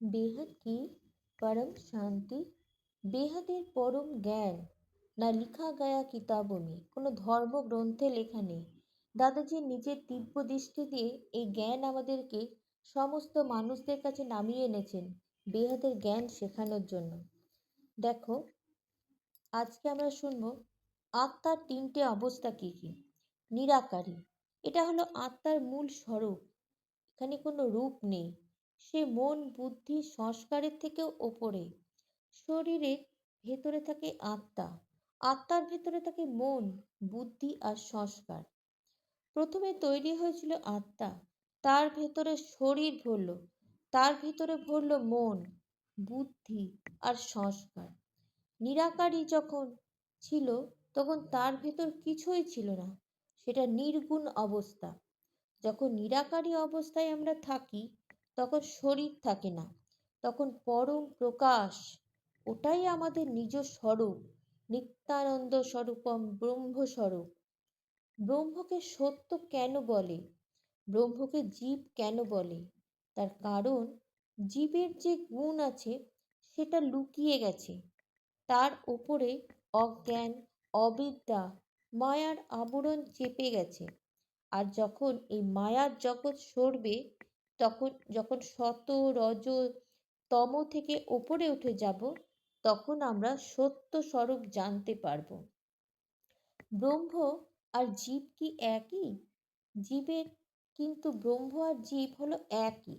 বেহাদ কি? পরম শান্তি? বেহাদের পরম জ্ঞান? না লিখা গায়া কিতাবও মে কোনো ধর্মগ্রন্থে লেখা নেই। দাদাজি নিজের দিব্য দৃষ্টি দিয়ে এই জ্ঞান আমাদেরকে সমস্ত মানুষদের কাছে নামিয়ে এনেছেন বেহাদের জ্ঞান শেখানোর জন্য। দেখো, আজকে আমরা শুনব, আত্মার তিনটে অবস্থা কী কী? নিরাকারী। এটা হলো আত্মার মূল স্বরূপ। এখানে কোনো রূপ নেই। সে মন, বুদ্ধি, সংস্কারের থেকেও ওপরে। শরীরের ভেতরে থাকে আত্মা। আত্মার ভেতরে থাকে মন, বুদ্ধি আর সংস্কার। প্রথমে তৈরি হয়েছিল আত্মা। তার ভেতরে শরীর ভরল। তার ভেতরে ভরল মন, বুদ্ধি আর সংস্কার। নিরাকারী যখন ছিল, তখন তার ভেতর কিছুই ছিল না। সেটা নির্গুণ অবস্থা। যখন নিরাকারী অবস্থায় আমরা থাকি তখন শরীর থাকে না। তখন পরম প্রকাশ, ওটাই আমাদের নিজ স্বরূপ, নিত্যানন্দ স্বরূপম ব্রহ্মস্বরূপ ব্রহ্মকে সত্য কেন বলে? ব্রহ্মকে জীব কেন বলে? তার কারণ, জীবের যে গুণ আছে, সেটা লুকিয়ে গেছে। তার ওপরে অজ্ঞান, অবিদ্যা, মায়ার আবরণ চেপে গেছে। আর যখন এই মায়ার জগৎ সরবে তখন, যখন শত রজ তম থেকে ওপরে উঠে যাব, তখন আমরা সত্য স্বরূপ জানতে পারব। ব্রহ্ম আর জীব কি একই? জীবের কিন্তু ব্রহ্ম আর জীব হলো একই,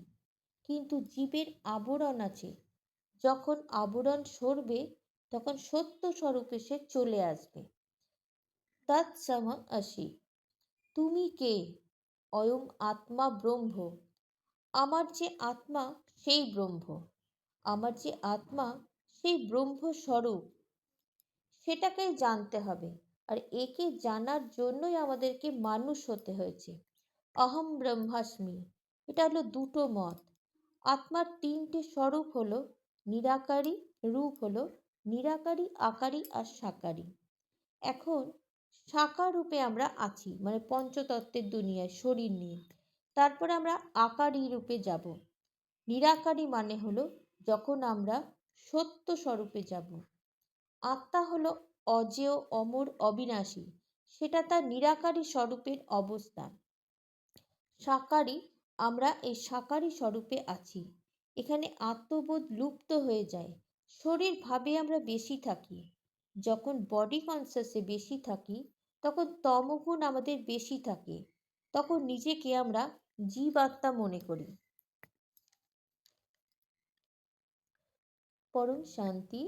কিন্তু জীবের আবরণ আছে। যখন আবরণ সরবে, তখন সত্য স্বরূপে সে চলে আসবে। তৎসম আসি। তুমি কে? অয়ং আত্মা ব্রহ্ম। আমার যে আত্মা, সেই ব্রহ্ম। আমার যে আত্মা, সেই ব্রহ্ম স্বরূপ। সেটাকেই জানতে হবে। আর একে জানার জন্যই আমাদেরকে মানুষ হতে হয়েছে। অহম ব্রহ্মাস্মি। এটা হলো দুটো মত। আত্মার তিনটে স্বরূপ হলো নিরাকারী রূপ হলো নিরাকারী আকারী আর সাকারী। এখন সাকার রূপে আমরা আছি মানে পঞ্চতত্ত্বের দুনিয়ায়, শরীর নিয়ে। তারপরে আমরা আকারী রূপে যাব। নিরাকারী মানে হলো যখন আমরা সত্য স্বরূপে যাব। আত্মা হলো অজেয়, অমর, অবিনাশী। সেটা তার নিরাকারী স্বরূপের অবস্থান সাকারী, আমরা এই সাকারী স্বরূপে আছি। এখানে আত্মবোধ লুপ্ত হয়ে যায়। শরীর ভাবে আমরা বেশি থাকি। যখন বডি কনসিয়াসে বেশি থাকি, তখন তমগুণ আমাদের বেশি থাকে। তখন নিজেকে আমরা জীবাত্মা মনে করি। পরম শান্তি